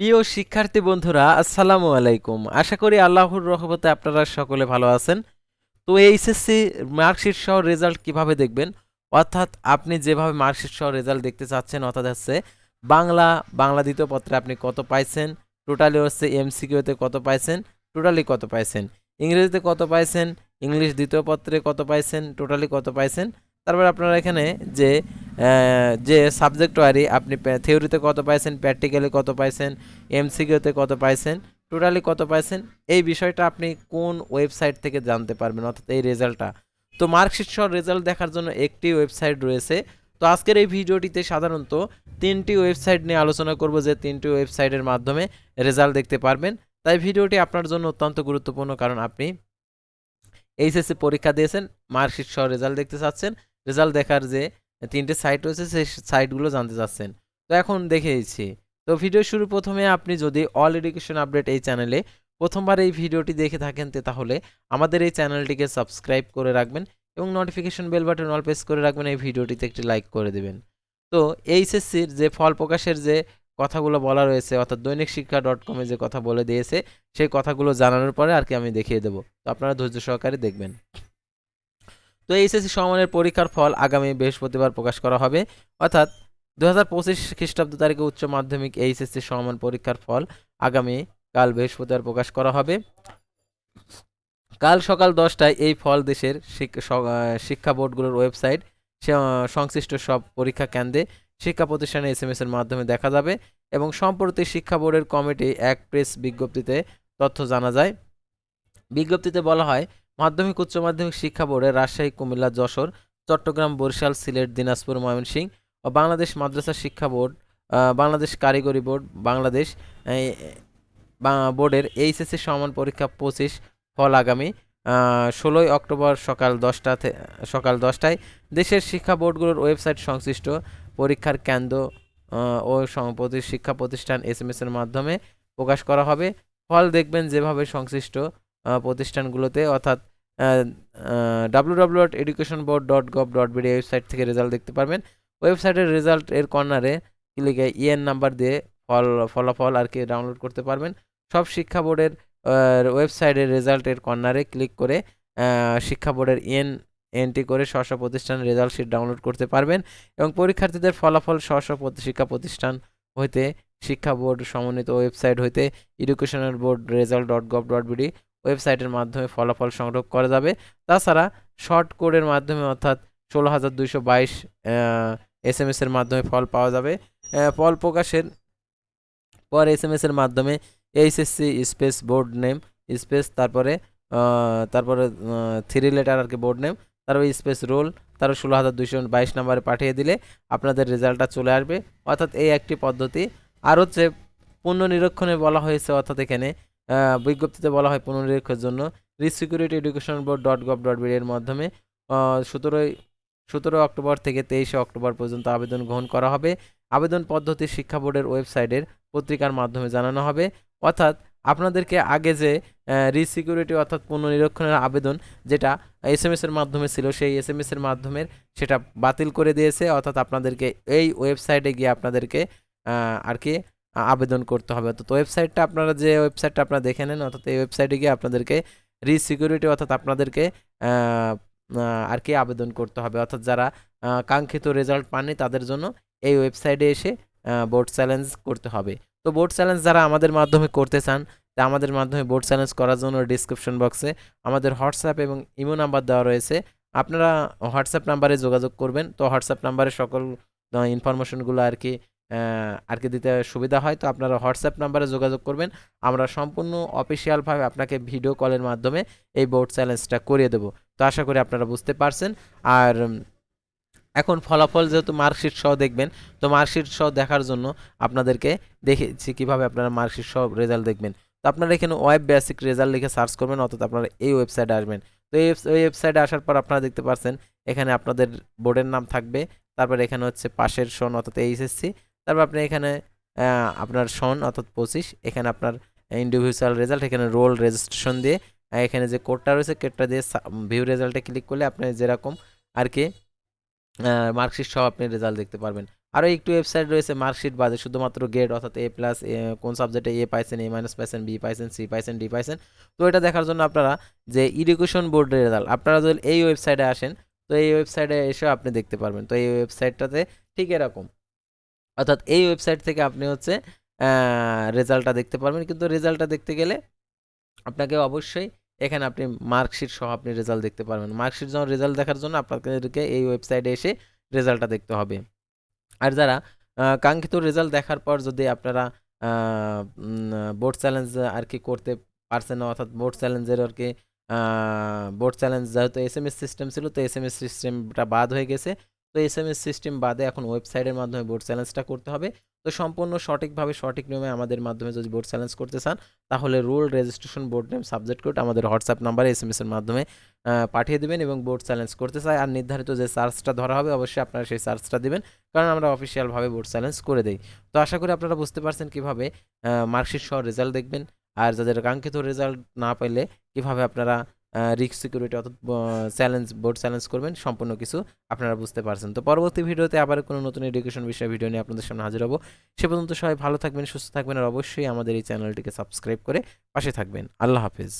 প্রিয় শিক্ষার্থী বন্ধুরা, আসসালামু আলাইকুম। আশা করি আল্লাহর রহমতে আপনারা সকলে ভালো আছেন। তো এইচএসসি মার্কশিট সহ রেজাল্ট কীভাবে দেখবেন? অর্থাৎ আপনি যেভাবে মার্কশিট সহ রেজাল্ট দেখতে চাচ্ছেন, অর্থাৎ হচ্ছে বাংলা বাংলা দ্বিতীয় পত্রে আপনি কত পাইছেন, টোটালি হচ্ছে এমসিকিউতে কত পাইছেন, টোটালি কত পাইছেন, ইংরেজিতে কত পাইছেন, ইংলিশ দ্বিতীয় পত্রে কত পাইছেন, টোটালি কত পাইছেন, তারপর আপনারা এখানে যে যে সাবজেক্ট ওয়ারি আপনি থিওরিতে কত পাইছেন প্র্যাকটিক্যালি কত পাইছেন এমসিকিউতে কত পাইছেন টোটালি কত পাইছেন, এই বিষয়টা আপনি কোন ওয়েবসাইট থেকে জানতে পারবেন, অর্থাৎ এই রেজাল্টটা তো মার্কশিট সহ রেজাল্ট দেখার জন্য একটি ওয়েবসাইট রয়েছে। তো আজকের এই ভিডিওটিতে সাধারণত তিনটি ওয়েবসাইট নিয়ে আলোচনা করব যে তিনটি ওয়েবসাইটের মাধ্যমে রেজাল্ট দেখতে পারবেন। তাই ভিডিওটি আপনার জন্য অত্যন্ত গুরুত্বপূর্ণ কারণ আপনি এইচএসসি পরীক্ষা দিয়েছেন মার্কশিট সহ রেজাল্ট দেখতে চাচ্ছেন। রেজাল্ট দেখার যে তিনটে সাইট রয়েছে, সেই সাইটগুলো জানতে চাচ্ছেন। তো এখন দেখে দিচ্ছি তো ভিডিও শুরু প্রথমে আপনি যদি অল এডুকেশন আপডেট এই চ্যানেলে প্রথমবার এই ভিডিওটি দেখে থাকেন তাহলে আমাদের এই চ্যানেলটিকে সাবস্ক্রাইব করে রাখবেন এবং notification bell button all press করে রাখবেন, এই ভিডিওটিতে একটি লাইক করে দেবেন। তো এইচএসসির যে ফল প্রকাশের যে কথাগুলো বলা রয়েছে, অর্থাৎ দৈনিক শিক্ষা ডট কমে যে কথা বলে দিয়েছে, সেই কথাগুলো জানানোর পরে আর কি আমি দেখিয়ে দেবো। তো আপনারা ধৈর্য সহকারে দেখবেন। তো এইচএসসি সমানের পরীক্ষার ফল আগামী বৃহস্পতিবার প্রকাশ করা হবে। অর্থাৎ দু হাজার পঁচিশ খ্রিস্টাব্দ তারিখে উচ্চ মাধ্যমিক এইচএসসি সমান পরীক্ষার ফল আগামী কাল বৃহস্পতিবার প্রকাশ করা হবে। কাল সকাল দশটায় এই ফল দেশের শিক্ষা বোর্ডগুলোর ওয়েবসাইট সংশ্লিষ্ট সব পরীক্ষা কেন্দ্রে শিক্ষা প্রতিষ্ঠানে এস এম এর মাধ্যমে দেখা যাবে এবং সম্প্রতি শিক্ষা বোর্ডের কমিটি এক প্রেস বিজ্ঞপ্তিতে তথ্য জানা যায়। বিজ্ঞপ্তিতে বলা হয় মাধ্যমিক, উচ্চ মাধ্যমিক শিক্ষা বোর্ডের রাজশাহী, কুমিল্লা, যশোর, চট্টগ্রাম, বরিশাল, সিলেট, দিনাজপুর, ময়মনসিংহ ও বাংলাদেশ মাদ্রাসা শিক্ষা বোর্ড বাংলাদেশ কারিগরি বোর্ড, বাংলাদেশ বোর্ডের এইচএসসি সমান পরীক্ষা পঁচিশ ফল আগামী ষোলোই অক্টোবর সকাল দশটা সকাল দশটায়। দেশের শিক্ষা বোর্ডগুলোর ওয়েবসাইট সংশ্লিষ্ট পরীক্ষার কেন্দ্র ও শিক্ষা প্রতিষ্ঠান এস এর মাধ্যমে প্রকাশ করা হবে। ফল দেখবেন যেভাবে সংশ্লিষ্ট প্রতিষ্ঠানগুলোতে, অর্থাৎ W W dot education board dot gov dot BD website থেকে রেজাল্ট দেখতে পারবেন। ওয়েবসাইটের রেজাল্ট এর কর্নারে ক্লিকে ইএন নাম্বার দিয়ে ফল, ফলাফল আর কি ডাউনলোড করতে পারবেন। সব শিক্ষা বোর্ডের ওয়েবসাইটের রেজাল্টের কর্নারে ক্লিক করে শিক্ষা বোর্ডের ইএন এন্ট্রি করে স্ব স্ব প্রতিষ্ঠানের রেজাল্ট শিট ডাউনলোড করতে পারবেন এবং পরীক্ষার্থীদের ফলাফল স্ব শিক্ষা প্রতিষ্ঠান হইতে, শিক্ষা বোর্ড সমন্বিত ওয়েবসাইট হইতে educational board result dot gov dot BD ওয়েবসাইটের মাধ্যমে ফলাফল সংগ্রহ করা যাবে। তাছাড়া শর্ট কোডের মাধ্যমে অর্থাৎ ষোলো হাজার দুইশো বাইশ এস এম এর মাধ্যমে ফল পাওয়া যাবে। ফল প্রকাশের পর এস এম এসের মাধ্যমে HSC space board name, space তারপরে তারপরে থ্রি লেটার আর কি বোর্ড নেম, তারপরে স্পেস রোল, তারপর ষোলো হাজার দুইশো বাইশ নাম্বারে পাঠিয়ে দিলে আপনাদের রেজাল্টটা চলে আসবে। অর্থাৎ এই একটি পদ্ধতি। আর হচ্ছে পুনর্নিরীক্ষণে বলা হয়েছে অর্থাৎ এখানে বিজ্ঞপ্তিতে বলা হয় পুনর্নিরীক্ষণের জন্য rescrutiny education board dot gov dot এর মাধ্যমে সতেরোই সতেরো অক্টোবর থেকে তেইশে অক্টোবর পর্যন্ত আবেদন গ্রহণ করা হবে। আবেদন পদ্ধতি শিক্ষা বোর্ডের ওয়েবসাইটের পত্রিকার মাধ্যমে জানানো হবে। অর্থাৎ আপনাদেরকে আগে যে রিসিকিউরিটি অর্থাৎ পুনর্নিরীক্ষণের আবেদন যেটা এস এম এর মাধ্যমে ছিল, সেই এস এম এর মাধ্যমে সেটা বাতিল করে দিয়েছে। অর্থাৎ আপনাদেরকে এই ওয়েবসাইটে গিয়ে আপনাদেরকে আর কি আবেদন করতে হবে। অর্থাৎ ওয়েবসাইটটা আপনারা যে ওয়েবসাইটটা আপনারা দেখে নেন, অর্থাৎ এই ওয়েবসাইটে গিয়ে আপনাদেরকে রিসিকিউরিটি অর্থাৎ আপনাদেরকে আর কি আবেদন করতে হবে। অর্থাৎ যারা কাঙ্ক্ষিত রেজাল্ট পাননি তাদের জন্য এই ওয়েবসাইটে এসে বোর্ড চ্যালেঞ্জ করতে হবে। তো বোর্ড চ্যালেঞ্জ যারা আমাদের মাধ্যমে করতে চান, তা আমাদের মাধ্যমে বোর্ড চ্যালেঞ্জ করার জন্য ডিসক্রিপশন বক্সে আমাদের হোয়াটসঅ্যাপ এবং ইমো নাম্বার দেওয়া রয়েছে। আপনারা হোয়াটসঅ্যাপ নাম্বারে যোগাযোগ করবেন। তো হোয়াটসঅ্যাপ নাম্বারে সকল ইনফরমেশনগুলো আর কি আর কি দিতে সুবিধা হয়, তো আপনারা হোয়াটসঅ্যাপ নাম্বারে যোগাযোগ করবেন। আমরা সম্পূর্ণ অফিসিয়ালভাবে আপনাকে ভিডিও কলের মাধ্যমে এই বোর্ড চ্যালেঞ্জটা করিয়ে দেবো। তো আশা করি আপনারা বুঝতে পারছেন। আর এখন ফলাফল যেহেতু মার্কশিট সহ দেখবেন, তো মার্কশিট সহ দেখার জন্য আপনাদেরকে দেখেছি কীভাবে আপনারা মার্কশিট সহ রেজাল্ট দেখবেন। তো আপনারা এখানে ওয়েব বেসিক রেজাল্ট লিখে সার্চ করবেন, অর্থাৎ আপনারা এই ওয়েবসাইটে আসবেন। তো এই ওয়েবসাইটে আসার পর আপনারা দেখতে পাচ্ছেন এখানে আপনাদের বোর্ডের নাম থাকবে, তারপর এখানে হচ্ছে পাশের সন অর্থাৎ এইচএসসি তারপর আপনি এখানে আপনার সন অর্থাৎ পঁচিশ, এখানে আপনার ইন্ডিভিজুয়াল রেজাল্ট এখানে রোল রেজিস্ট্রেশন দিয়ে এখানে যে কোডটা রয়েছে কোডটা দিয়ে ভিউ রেজাল্টে ক্লিক করলে আপনি যেরকম আর কি মার্কশিট সহ আপনি রেজাল্ট দেখতে পারবেন। আরও একটু ওয়েবসাইট রয়েছে মার্কশিট বাদে শুধুমাত্র গ্রেড অর্থাৎ এ প্লাস কোন সাবজেক্টে এ পাইছেন এ মাইনাস পাইছেন বি পাইছেন সি পাইছেন ডি পাইছেন। তো এটা দেখার জন্য আপনারা যে এডুকেশন বোর্ডের রেজাল্ট আপনারা যদি এই ওয়েবসাইটে আসেন, তো এই ওয়েবসাইটে এসে আপনি দেখতে পারবেন। তো এই ওয়েবসাইটটাতে ঠিক এরকম। অর্থাৎ এই ওয়েবসাইট থেকে আপনি হচ্ছে রেজাল্টটা দেখতে পারবেন। কিন্তু রেজাল্টটা দেখতে গেলে আপনাকে অবশ্যই এখানে আপনি মার্কশিট সহ আপনি রেজাল্ট দেখতে পারবেন। মার্কশিট যখন রেজাল্ট দেখার জন্য আপনাদেরকে এই ওয়েবসাইটে এসে রেজাল্টটা দেখতে হবে। আর যারা কাঙ্ক্ষিত রেজাল্ট দেখার পর যদি আপনারা বোর্ড চ্যালেঞ্জ আর কি করতে পারছেন না, অর্থাৎ বোর্ড চ্যালেঞ্জের আর কি বোর্ড চ্যালেঞ্জ যেহেতু এস এম এস সিস্টেম ছিল, তো এস এম এস সিস্টেমটা বাদ হয়ে গেছে। তো এস এম এস সিস্টেম বাদে এখন ওয়েবসাইটের মাধ্যমে বোর্ড চ্যালেঞ্জটা করতে হবে। তো সম্পূর্ণ সঠিকভাবে সঠিক নিয়মে আমাদের মাধ্যমে যদি বোর্ড চ্যালেঞ্জ করতে চান, তাহলে roll registration board name subject code আমাদের হোয়াটসঅ্যাপ নাম্বারে এস এম এর মাধ্যমে পাঠিয়ে দেবেন এবং বোর্ড চ্যালেঞ্জ করতে চাই আর নির্ধারিত যে চার্জটা ধরা হবে, অবশ্যই আপনারা সেই চার্জটা দেবেন। কারণ আমরা অফিসিয়ালভাবে বোর্ড চ্যালেঞ্জ করে দিই। তো আশা করি আপনারা বুঝতে পারছেন কীভাবে মার্কশিট সহ রেজাল্ট দেখবেন। আর যাদের কাঙ্ক্ষিত রেজাল্ট না পাইলে কীভাবে আপনারা রিস্ক সিকিউরিটি অর্থাৎ চ্যালেঞ্জ বোর্ড চ্যালেঞ্জ করবেন, সম্পূর্ণ কিছু আপনারা বুঝতে পারছেন। তো পরবর্তী ভিডিওতে আবার কোনো নতুন এডুকেশন বিষয়ে ভিডিও নিয়ে আপনাদের সামনে হাজির হব। সে পর্যন্ত সবাই ভালো থাকবেন, সুস্থ থাকবেন, আর অবশ্যই আমাদের এই চ্যানেলটিকে সাবস্ক্রাইব করে পাশে থাকবেন। আল্লাহ হাফিজ।